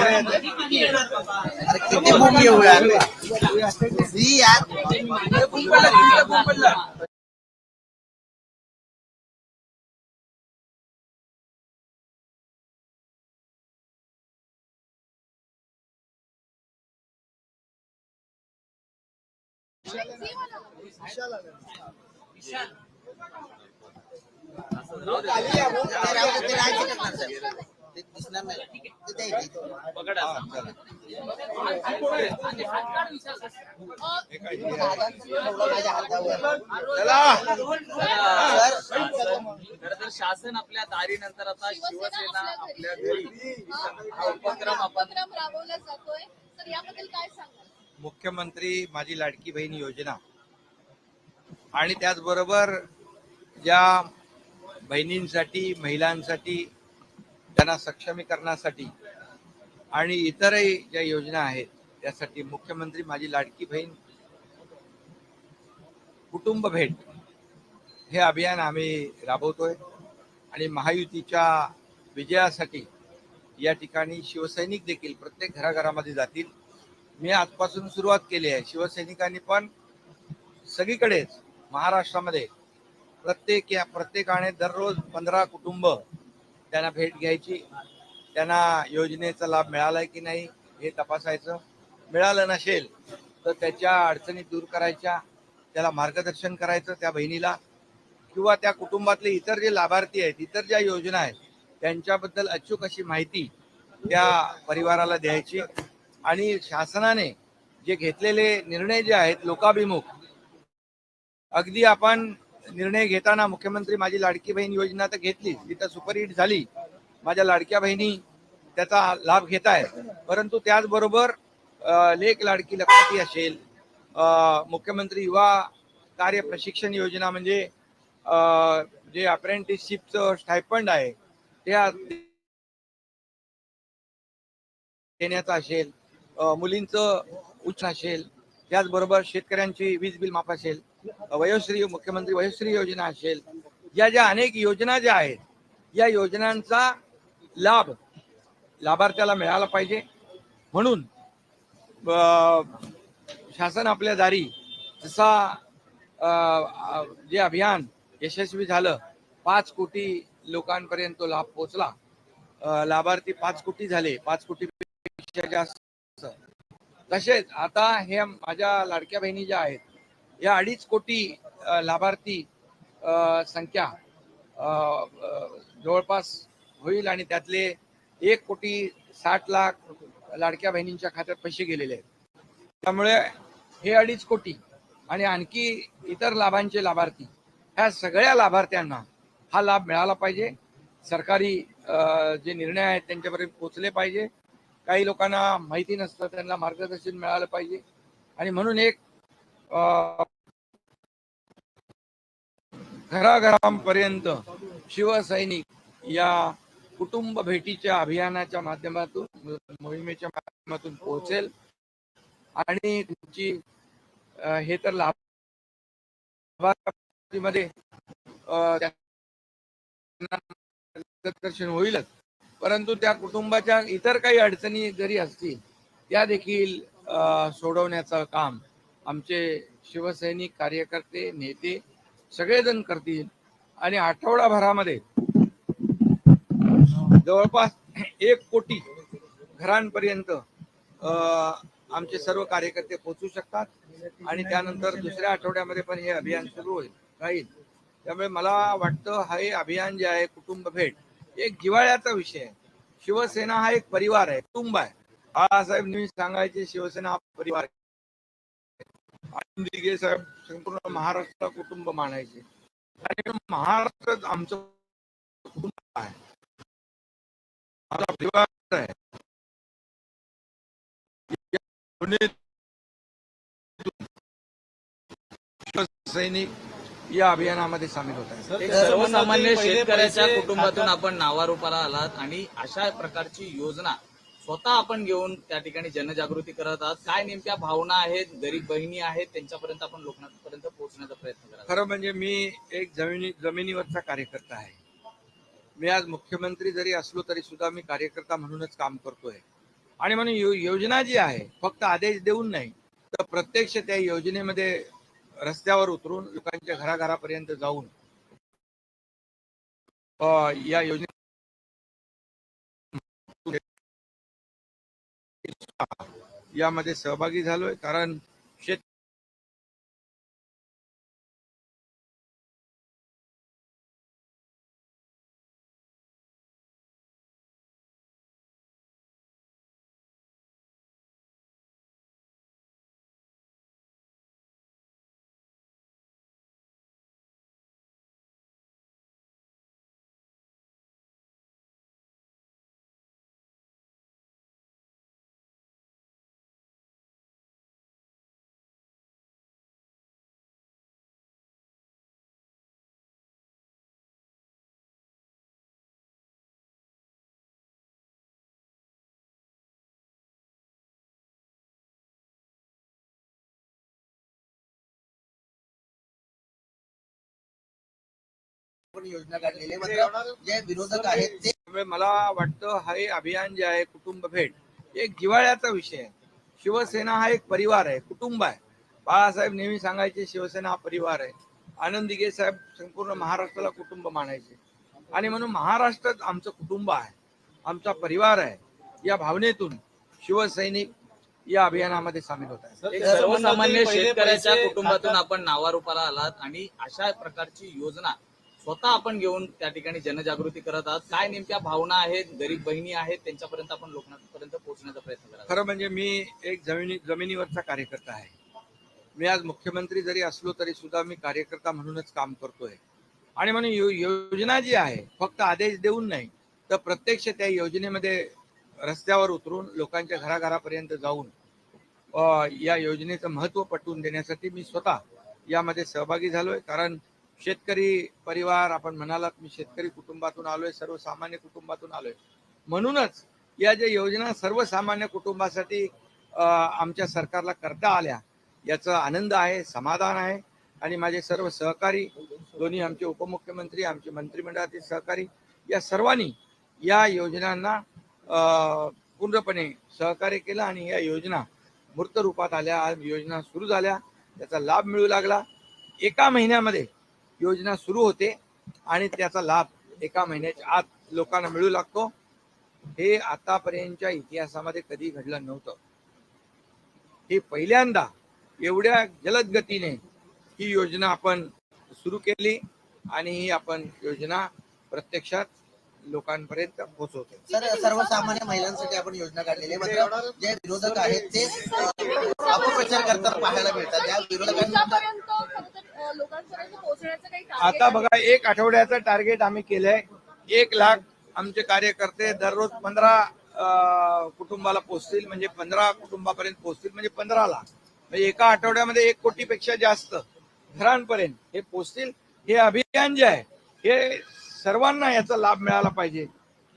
अरे किती मुंगी हो यार जी यार ते राहू दे, ते दिसणार नाही ते द्यायचे. माझ्या हातावर खरं तर शासन आपल्या दारीनंतर आता शिवसेना आपल्या घरी हा उपक्रम आपण उपक्रम राबवला जातोय तर याबद्दल काय सांगाल मुख्यमंत्री माझी लाडकी बहीण योजना आणि त्याचबरोबर ज्या बहिणींसाठी महिलांसाठी त्यांना सक्षमीकरणासाठी आणि इतरही ज्या योजना आहेत त्यासाठी मुख्यमंत्री माझी लाडकी बहीण कुटुंब भेट हे अभियान आम्ही राबवतोय आणि महायुतीच्या विजयासाठी या ठिकाणी शिवसैनिक देखील प्रत्येक घराघरामध्ये जातील. मी आजपासून सुरुवात केली आहे. शिवसैनिकांनी पण सगळीकडेच महाराष्ट्रामध्ये प्रत्येक या प्रत्येकाने दररोज पंधरा कुटुंब त्यांना भेट घ्यायची. त्यांना योजनेचा लाभ मिळालाय की नाही हे तपासायचं. मिळालं नसेल तर त्याच्या अडचणी दूर करायच्या. त्याला मार्गदर्शन करायचं त्या बहिणीला. किंवा त्या कुटुंबातले इतर जे लाभार्थी आहेत इतर ज्या योजना आहेत त्यांच्याबद्दल अचूक अशी माहिती त्या परिवाराला द्यायची. आणि शासनाने जे घेतलेले निर्णय जे आहेत लोकाभिमुख अगदी आपण निर्णय घेताना मुख्यमंत्री माझी लाडकी बहीण योजना तर घेतली तिथं सुपरहिट झाली. माझ्या लाडक्या बहिणी त्याचा लाभ घेत आहेत परंतु त्याचबरोबर लेख लाडकी लक्षाती असेल मुख्यमंत्री युवा कार्य प्रशिक्षण योजना म्हणजे जे अप्रेंटिसशिपचं स्टायफंड आहे ते देण्याचा असेल मुलींचं उच्च असेल त्याचबरोबर शेतकऱ्यांची वीज बिल माफ असेल वयोश्री मुख्यमंत्री वयोश्री योजना असेल या ज्या अनेक योजना ज्या आहेत या योजनांचा लाभ लाभार्थ्याला मिळाला पाहिजे. म्हणून शासन आपल्या दारी जसा जे अभियान यशस्वी झालं पाच कोटी लोकांपर्यंत तो लाभ पोहोचला. लाभार्थी पाच कोटी झाले पाच कोटीपेक्षा जास्त. तसेच आता हे माझ्या लाडक्या बहिणी ज्या आहेत या अडीच कोटी लाभार्थी संख्या जवळपास होईल आणि त्यातले एक कोटी साठ लाख लाडक्या बहिणींच्या खात्यात पैसे गेलेले आहेत. त्यामुळे हे अडीच कोटी आणि आणखी इतर लाभांचे लाभार्थी ह्या सगळ्या लाभार्थ्यांना हा लाभ मिळाला पाहिजे. सरकारी जे निर्णय आहेत त्यांच्यापर्यंत पोहोचले पाहिजे. काही लोकांना माहिती नसतं त्यांना मार्गदर्शन मिळालं पाहिजे. आणि म्हणून एक अ, घराघरांपर्यंत शिवसैनिक या कुटुंब भेटीच्या अभियानाच्या माध्यमातून मोहिमेच्या माध्यमातून पोहोचेल. आणि तुमची हे तर लाभार्थीमध्ये अ, होईलच. परंतु त्या कुटुंबाच्या इतर काही अडचणी जरी असतील त्या देखील सोडवण्याचं काम आमचे शिवसैनिक कार्यकर्ते नेते सगळेजण करतील. आणि आठवडाभरामध्ये जवळपास एक कोटी घरांपर्यंत आमचे सर्व कार्यकर्ते पोहोचू शकतात. आणि त्यानंतर दुसऱ्या आठवड्यामध्ये पण हे अभियान सुरू होईल राहील. त्यामुळे मला वाटतं हे अभियान जे आहे कुटुंब भेट एक जिवाळ्याचा विषय आहे. शिवसेना हा एक परिवार आहे कुटुंब आहे. बाळासाहेब नेहमी सांगायचे शिवसेना हा परिवार आहे. दिघे साहेब संपूर्ण महाराष्ट्र कुटुंब मानायचे. आणि महाराष्ट्र आमचं कुटुंब आहे. माझा परिवार आहे. सैनिक या अभियानामध्ये सामील होत आहेत. एक सर्वसामान्य शेतकऱ्याच्या कुटुंबातून आपण नावारूपाला आलात आणि अशा प्रकारची योजना स्वतः आपण घेऊन त्या ठिकाणी जनजागृती करत आहात. काय नेमक्या भावना आहेत गरीब बहिणी आहेत त्यांच्यापर्यंत आपण लोकांपर्यंत पोहोचण्याचा प्रयत्न करा खरं म्हणजे मी एक जमिनी जमिनीवरचा कार्यकर्ता आहे. मी आज मुख्यमंत्री जरी असलो तरी सुद्धा मी कार्यकर्ता म्हणूनच काम करतोय. आणि म्हणून योजना जी आहे फक्त आदेश देऊन नाही तर प्रत्यक्ष त्या योजनेमध्ये रस्त्यावर उतरून लोकांच्या घराघरापर्यंत जाऊन या योजने यामध्ये सहभागी झालोय कारण योजना काढलेली आहे. मात्र जे विरोधक आहेत ते त्यामुळे मला वाटतं हे अभियान जे आहे कुटुंब भेट एक जिव्हाळ्याचा विषय आहे. शिवसेना हा एक परिवार आहे कुटुंब आहे. बाळासाहेब नेहमी सांगायचे शिवसेना हा परिवार आहे. आनंद दिघे साहेब संपूर्ण महाराष्ट्राला कुटुंब मानायचे. आणि म्हणून महाराष्ट्र आमचं कुटुंब आहे आमचा परिवार आहे. या भावनेतून शिवसैनिक या अभियानामध्ये सामील होत आहे सर्वसामान्य शेतकऱ्याच्या कुटुंबातून आपण नावारूपाला आलात आणि अशा प्रकारची योजना स्वतः आपण घेऊन त्या ठिकाणी जनजागृती करत आहात. काय नेमक्या भावना आहेत गरीब बहिणी आहेत त्यांच्यापर्यंत आपण लोकांपर्यंत पोहोचण्याचा प्रयत्न करा खरं म्हणजे मी एक जमिनी जमिनीवरचा कार्यकर्ता आहे. मी आज मुख्यमंत्री जरी असलो तरी सुद्धा मी कार्यकर्ता म्हणूनच काम करतोय. आणि म्हणून यो- योजना जी आहे फक्त आदेश देऊन नाही तर प्रत्यक्ष त्या योजनेमध्ये रस्त्यावर उतरून लोकांच्या घराघरापर्यंत जाऊन या योजनेचं महत्त्व पटवून देण्यासाठी मी स्वतः यामध्ये सहभागी झालोय. कारण शेतकरी परिवार आपण म्हणालात मी शेतकरी कुटुंबातून आलोय सर्वसामान्य कुटुंबातून आलोय. म्हणूनच या ज्या योजना सर्वसामान्य कुटुंबासाठी आमच्या सरकारला करता आल्या याचा आनंद आहे समाधान आहे. आणि माझे सर्व सहकारी दोन्ही आमचे उपमुख्यमंत्री आमचे मंत्रिमंडळातील सहकारी या सर्वांनी या योजनांना पूर्णपणे सहकार्य केलं आणि या योजना मूर्त रूपात आल्या. योजना सुरू झाल्या त्याचा लाभ मिळू लागला. एका महिन्यामध्ये योजना सुरू होते आणि त्याचा लाभ एका महिन्याच्या आत लोकांना मिळू लागतो. हे आतापर्यंतच्या इतिहासामध्ये कधी घडलं नव्हतं. हे पहिल्यांदा एवढ्या जलद गतीने ही योजना आपण सुरू केली आणि ही आपण योजना प्रत्यक्षात लोकांपर्यंत पोहोचवतो. सर सर्वसामान्य महिलांसाठी आपण योजना काढलेली आहे. मात्र जे विरोधक आहेत ते अपप्रचार करताना पाहायला मिळतात. या विरोधकांना लोकांपर्यंत पोहोचण्याचं काही target आता आहे? बघा एक आठवड्याचं टार्गेट आम्ही केलंय. एक लाख आमचे कार्यकर्ते दररोज पंधरा कुटुंबाला पोहोचतील. म्हणजे पंधरा कुटुंबापर्यंत पोहोचतील म्हणजे पंधरा लाख. म्हणजे एका आठवड्यामध्ये एक कोटीपेक्षा जास्त घरांपर्यंत हे पोहोचतील. हे अभियान जे आहे हे सर्वांना याचा लाभ मिळाला पाहिजे.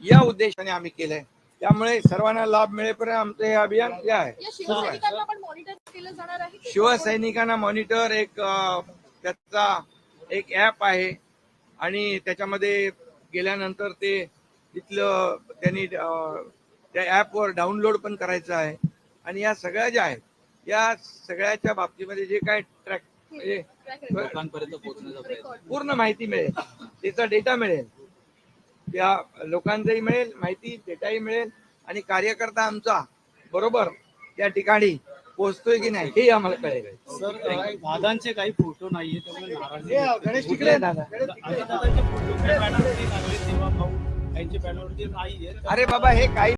या उद्देशाने आम्ही केलंय. त्यामुळे सर्वांना लाभ मिळेपर्यंत आमचं हे अभियान जे आहे शिवसैनिकांना पण मॉनिटर केलं जाणार आहे की शिवसैनिकांना मॉनिटर एक अ, त्याचा एक ऍप आहे. आणि त्याच्यामध्ये गेल्यानंतर ते तिथलं त्यांनी त्या ऍपवर डाउनलोड पण करायचं आहे. आणि या सगळ्या ज्या आहेत या सगळ्याच्या बाबतीमध्ये जे काय ट्रॅक म्हणजे. पूर्ण माहिती मिळेल. त्याचा डेटा मिळेल. त्या लोकांचाही मिळेल माहिती डेटाही मिळेल. आणि कार्यकर्ता आमचा बरोबर त्या ठिकाणी पोहोचतोय की नाही हे आम्हाला कळेल. सर दादांचे काही फोटो नाहीये त्यामुळे हे गणेश तिकडे दादा अरे बाबा हे काही